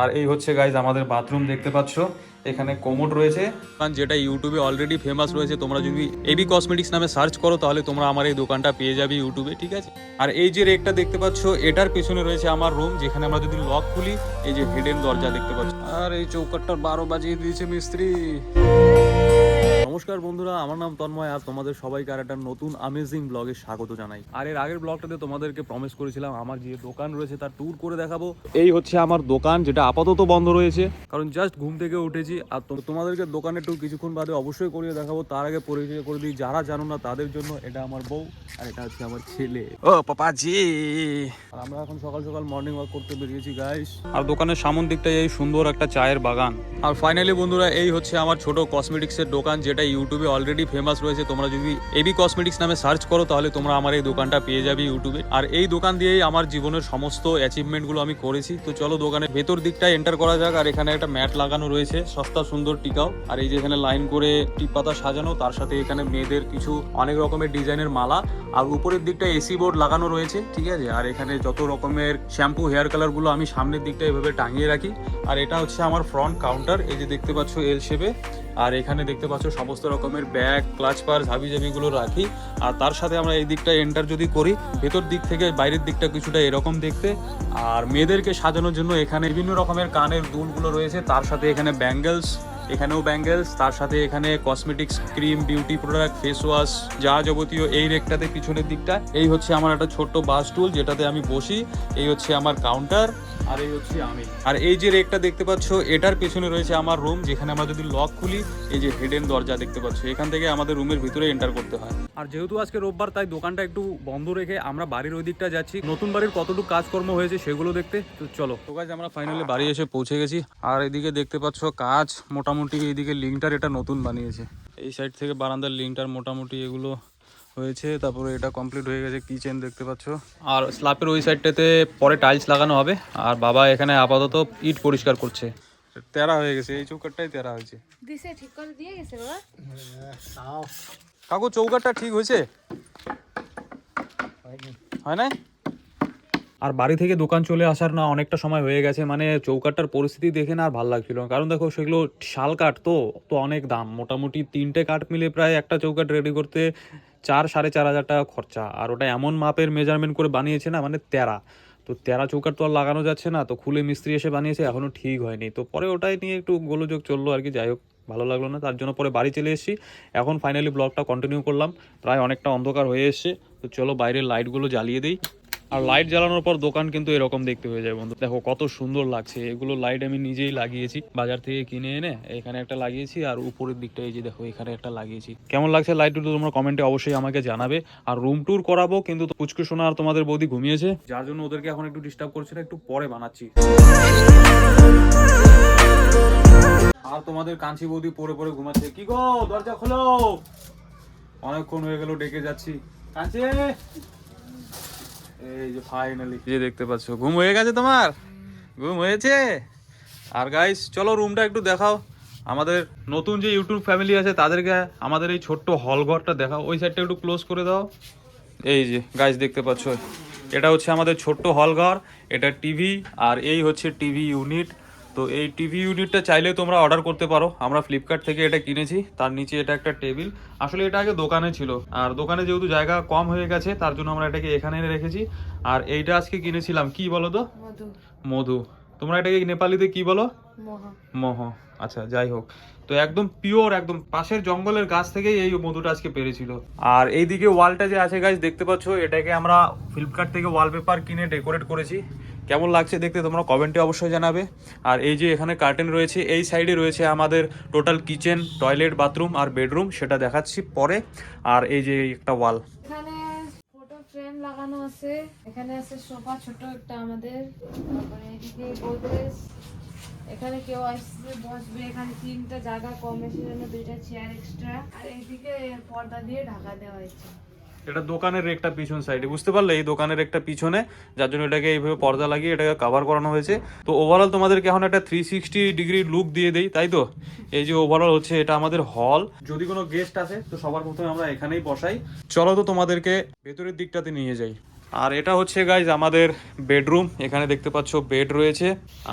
আর এই হচ্ছে গাইজ আমাদের বাথরুম দেখতে পাচ্ছ? এখানে কোমোড রয়েছে। কারণ যেটা ইউটিউবে অলরেডি ফেমাস রয়েছে তোমরা যদি এবি কসমেটিক্স নামে সার্চ করো তাহলে তোমরা আমার এই দোকানটা পেয়ে যাবে ইউটিউবে ঠিক আছে? আর এই যে রেকটা দেখতে পাচ্ছ এটার পেছনে রয়েছে আমার রুম যেখানে আমরা যদি লক খুলি এই যে হিডেন দরজা দেখতে পাচ্ছ। আর এই চৌকাটটার বারো বাজিয়ে দিয়েছে মিস্ত্রি। নমস্কার বন্ধুরা আমার নাম তন্ময়। আর তোমাদের সবাইকে আর একটা নতুন আমেজিং ব্লগে স্বাগত জানাই। আর এর আগের ব্লগটাতে তোমাদেরকে প্রমিস করেছিলাম আমার যে দোকান রয়েছে তার ট্যুর করে দেখাবো। এই হচ্ছে আমার দোকান যেটা আপাতত বন্ধ রয়েছে। কারণ জাস্ট ঘুম থেকে উঠেছি আর তোমাদেরকে দোকানের ট্যুর কিছুক্ষণ বাদে অবশ্যই করিয়ে দেখাবো। তার আগে পরিচয় করে দিই যারা জানো না তাদের জন্য এটা আমার বউ আর এটা হচ্ছে আমার ছেলে। ও পাপাজি! আর আমরা এখন সকাল সকাল মর্নিং ওয়াক করতে বেরিয়েছি গাইস আর দোকানের সামন দিকটাই এই সুন্দর একটা চায়ের বাগান। আর ফাইনালি বন্ধুরা এই হচ্ছে আমার ছোট কসমেটিক্সের দোকান যেটা ইউটিউবে অলরেডি ফেমাস রয়েছে। তোমরা যদি এবি কসমেটিক্স নামে সার্চ করো, তাহলে তোমরা আমার এই দোকানটা পেয়ে যাবে ইউটিউবে আর এই দোকান দিয়েই আমার জীবনের সমস্ত অ্যাচিভমেন্টগুলো আমি করেছি। তো চলো দোকানের ভেতর দিকটা এন্টার করা যাক। আর এখানে একটা ম্যাট লাগানো রয়েছে, সস্তা সুন্দর টিকাও। আর এই যে এখানে লাইন করে টিপ পাতা সাজানো, তার সাথে এখানে মেয়েদের কিছু অনেক রকমের ডিজাইনের মালা। আর উপরের দিকটা এসি বোর্ড লাগানো রয়েছে, ঠিক আছে? আর এখানে যত রকমের শ্যাম্পু হেয়ার কালারগুলো আমি সামনের দিকটা এভাবে টাঙিয়ে রাখি। আর এটা হচ্ছে আমার ফ্রন্ট কাউন্টার এই যে দেখতে পাচ্ছ এল শেপে আর এখানে দেখতে পাচ্ছ সমস্ত রকমের ব্যাগ, ক্লাচ পার্স হাবি জাবিগুলো রাখি। আর তার সাথে আমরা এই দিকটা এন্টার যদি করি, ভেতর দিক থেকে বাইরের দিকটা কিছুটা এরকম দেখতে। আর মেয়েদেরকে সাজানোর জন্য এখানে বিভিন্ন রকমের কানের দুলগুলো রয়েছে। তার সাথে এখানে ব্যাঙ্গেলস এখানেও ব্যাঙ্গেলস তার সাথে এখানে cosmetics cream beauty product face wash যা যাবতীয় এই রেকটাতে পিছনের দিকটা। এই হচ্ছে আমার একটা ছোট্ট বাস টুল যেটাতে আমি বসি। এই হচ্ছে আমার কাউন্টার আর এই হচ্ছে আমি। আর এই যে রেকটা দেখতে পাচ্ছ এটার পেছনে রয়েছে আমার রুম যেখানে আমরা যদি লক খুলি এই যে হিডেন দরজা দেখতে পাচ্ছ এখান থেকে আমাদের রুমের ভিতরে এন্টার করতে হয়। আর যেহেতু আজকে রোববার তাই দোকানটা একটু বন্ধ রেখে আমরা বাড়ির ওই দিকটা যাচ্ছি। নতুন বাড়ির কতটুকু কাজকর্ম হয়েছে সেগুলো দেখতে তো চলো। তো গাইজ আমরা ফাইনালি বাড়ি এসে পৌঁছে গেছি। আর এদিকে দেখতে পাচ্ছ কাজ মোটামুটি এইদিকে লিঙ্কটার এটা নতুন বানিয়েছে। এই সাইড থেকে বারান্দার লিঙ্কটার মোটামুটি এগুলো হয়েছে তারপরে এটা কমপ্লিট হয়ে গেছে কিচেন দেখতে পাচ্ছ। আর স্ল্যাপের ওই সাইডটাতে পরে টাইলস লাগানো হবে। আর বাবা এখানে আপাতত ইট পরিষ্কার করছে। তেরা হয়ে গেছে এই চৌকাটটাই তেরা হয়েছে। দিছে ঠিক করে দিয়ে গেছে বাবা। কাকু চৌকাটটা ঠিক হয়েছে? হয় না আর বাড়ি থেকে দোকান চলে আসার না অনেকটা সময় হয়ে গেছে মানে চৌকাটটার পরিস্থিতি দেখে না আর ভালো লাগছিল। কারণ দেখো সেগুলো শাল কাঠ তো তো অনেক দাম। মোটামুটি তিনটে কাঠ মিলে প্রায় একটা চৌকাট রেডি করতে চার, সাড়ে চার হাজার টাকা খরচা। আর ওটা এমন মাপের মেজারমেন্ট করে বানিয়েছে না মানে তেরা। তো তেরা চৌকার তো আর লাগানো যাচ্ছে না, তো খুলে মিস্ত্রি এসে বানিয়েছে এখনও ঠিক হয়নি। তো পরে ওটাই নিয়ে একটু গোলযোগ চলল আর কি, যাই হোক, ভালো লাগল না। তার জন্য পরে বাড়ি চলে এসেছি। এখন ফাইনালি ব্লগটা কন্টিনিউ করলাম। প্রায় অনেকটা অন্ধকার হয়ে এসছে। তো চলো বাইরের লাইটগুলো জ্বালিয়ে দিই। আর লাইট জ্বালানোর পর দোকান কিন্তু এরকম দেখতে হয়ে যায়, বন্ধু। দেখো, কত সুন্দর লাগছে। এগুলো লাইট আমি নিজেই লাগিয়েছি। বাজার থেকে কিনে এনে এখানে একটা লাগিয়েছি আর উপরের দিকটা এই যে দেখো, এখানে একটা লাগিয়েছি। কেমন লাগছে লাইট লাইটগুলো তোমরা কমেন্টে অবশ্যই আমাকে জানাবে। আর রুম ট্যুর করাবো, কিন্তু পুচকু সোনা আর তোমাদের বৌদি ঘুমিয়েছে। যার জন্য ওদেরকে এখন একটু ডিস্টার্ব করছে না, একটু পরে বানাচ্ছি। আর তোমাদের কাঞ্চি বৌদি পরে পরে ঘুমাচ্ছে। কি গো? দরজা খোলো। অনেকক্ষণ হয়ে গেল, ডেকে যাচ্ছি। কাঞ্চি! এই যে ফাইনালি যে দেখতে পাচ্ছ, ঘুম হয়ে গেছে তোমার? ঘুম হয়েছে? আর গাইস চলো রুমটা একটু দেখাও। আমাদের নতুন যে ইউটিউব ফ্যামিলি আছে, তাদেরকে আমাদের এই ছোট্ট হল ঘরটা দেখাও। ওই সাইডটা একটু ক্লোজ করে দাও। এই যে গাইস দেখতে পাচ্ছ? এটা হচ্ছে আমাদের ছোট্ট হল ঘর, এটা টিভি আর এই হচ্ছে টিভি ইউনিট তো এই টিভি ইউনিটটা চাইলে তোমরা অর্ডার করতে পারো। আমরা ফ্লিপকার্ট থেকে এটা কিনেছি তার নিচে এটা একটা টেবিল আসলে এটা আগে দোকানে ছিল আর দোকানে যেহেতু জায়গা কম হয়ে গেছে তার জন্য আমরা এটাকে এখানে এনে রেখেছি। আর এইটা আজকে কিনেছিলাম কি বলো তো? মধু। তোমরা এটাকে নেপালিতে কি বলো? মহা। মহ। আচ্ছা যাই হোক। তো একদম পিওর একদম পাশের জঙ্গলের গাছ থেকেই এই মধুটা আজকে পেরেছিল। আর এইদিকে ওয়ালটা যে আছে গাছ দেখতে পাচ্ছ এটাকে আমরা ফ্লিপকার্ট থেকে ওয়ালপেপার কিনে ডেকোরেট করেছি। কেমন লাগছে দেখতে তোমরা কমেন্টে অবশ্যই জানাবে। আর এই যে এখানে কার্টেন রয়েছে, এই সাইডে রয়েছে আমাদের টোটাল কিচেন টয়লেট বাথরুম আর বেডরুম সেটা দেখাচ্ছি পরে। আর এই যে একটা ওয়াল এখানে লাগানো আছে, এখানে সোফা ছোট একটা আমাদের। এখানে কেউ আসবে বসবে। এখানে তিনটা জায়গা দুইটা চেয়ার এক্সট্রা আর এইদিকে পর্দা দিয়ে ঢাকা দেওয়া হয়েছে। এটা দোকানের একটা পিছন সাইডে বুঝতে পারলে? এই দোকানের একটা পিছনে, যার জন্য এটাকে এইভাবে পর্দা লাগিয়ে এটাকে কভার করানো হয়েছে। তো ওভারঅল তোমাদেরকে এখন একটা থ্রি সিক্সটি ডিগ্রি লুক দিয়ে দেই, তাই তো? এই যে ওভারঅল হচ্ছে এটা আমাদের হল যদি কোনো গেস্ট আসে, তো সবার প্রথমে আমরা এখানেই বসাই। চলো তো তোমাদেরকে ভেতরের দিকটাতে নিয়ে যাই। আর এটা হচ্ছে গাইজ আমাদের বেডরুম এখানে দেখতে পাচ্ছ বেড রয়েছে।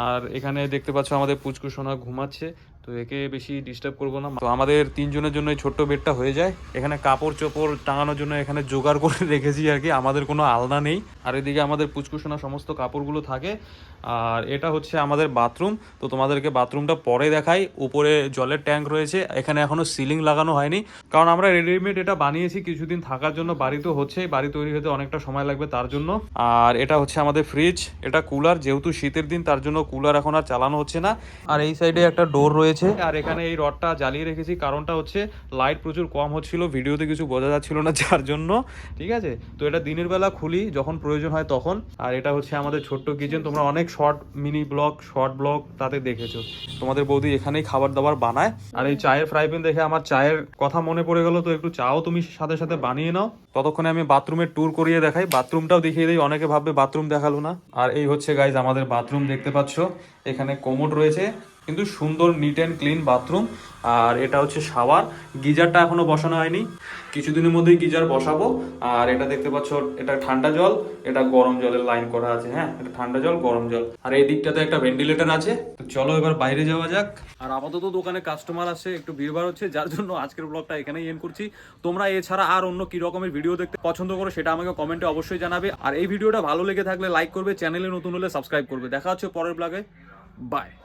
আর এখানে দেখতে পাচ্ছ আমাদের পুচকু সোনা ঘুমাচ্ছে। তো একে বেশি ডিস্টার্ব করব না। তো আমাদের তিনজনের জন্য এই ছোট্ট বেডটা হয়ে যায়। এখানে কাপড় চোপড় টাঙানোর জন্য এখানে জোগাড় করে রেখেছি আর কি। আমাদের কোনো আলনা নেই। আর এদিকে আমাদের পুচকু সোনা সমস্ত কাপড়গুলো থাকে। আর এটা হচ্ছে আমাদের বাথরুম তো তোমাদেরকে বাথরুমটা পরে দেখাই। উপরে জলের ট্যাঙ্ক রয়েছে। এখানে এখনও সিলিং লাগানো হয়নি। কারণ আমরা রেডিমেড এটা বানিয়েছি কিছুদিন থাকার জন্য। বাড়ি তো হচ্ছে বাড়ি তৈরি হতে অনেকটা সময় লাগবে তার জন্য। আর এটা হচ্ছে আমাদের ফ্রিজ এটা কুলার যেহেতু শীতের দিন, তার জন্য কুলার এখন আর চালানো হচ্ছে না। আর এই সাইডে একটা ডোর রয়েছে। আর এখানে এই রডটা জ্বালিয়ে রেখেছি, কারণটা হচ্ছে লাইট প্রচুর কম হচ্ছিল ভিডিওতে কিছু বোঝা যাচ্ছিল না যার জন্য, ঠিক আছে? তো এটা দিনের বেলা খুলি, যখন প্রয়োজন হয় তখন। আর এটা হচ্ছে আমাদের ছোট্ট কিচেন তোমরা অনেক short mini blog short blog তাতে দেখেছ। তোমাদের বৌদি এখানেই খাবার দাবার বানায়। আর এই চায়ের ফ্রাই প্যান দেখে আমার চায়ের কথা মনে পড়ে গেল, তো একটু চাও তুমি সাথে সাথে বানিয়ে নাও। ততক্ষণে আমি বাথরুমের ট্যুর করিয়ে দেখাই। বাথরুমটাও দেখিয়ে দিই, অনেকে ভাববে বাথরুম দেখাল না। আর এই হচ্ছে গাইজ আমাদের বাথরুম দেখতে পাচ্ছ। এখানে কোমোড রয়েছে। কিন্তু সুন্দর নিট অ্যান্ড ক্লিন বাথরুম আর এটা হচ্ছে শাওয়ার গিজারটা এখনও বসানো হয়নি। কিছুদিনের মধ্যেই গিজার বসাবো। আর এটা দেখতে পাচ্ছ, এটা ঠান্ডা জল। এটা গরম জলের লাইন করা আছে হ্যাঁ? এটা ঠান্ডা জল, গরম জল। আর এই দিকটাতে একটা ভেন্টিলেটর আছে। চলো এবার বাইরে যাওয়া যাক। আর আপাতত দোকানে কাস্টমার আছে একটু ভিড়ভাড় হচ্ছে যার জন্য আজকের ব্লগটা এখানেই এন্ড করছি। তোমরা এছাড়া আর অন্য কি রকমের ভিডিও দেখতে পছন্দ করো, সেটা আমাকে কমেন্টে অবশ্যই জানাবে। আর এই ভিডিওটা ভালো লেগে থাকলে লাইক করবে চ্যানেলে নতুন হলে সাবস্ক্রাইব করবে। দেখা হচ্ছে পরের ব্লগে বাই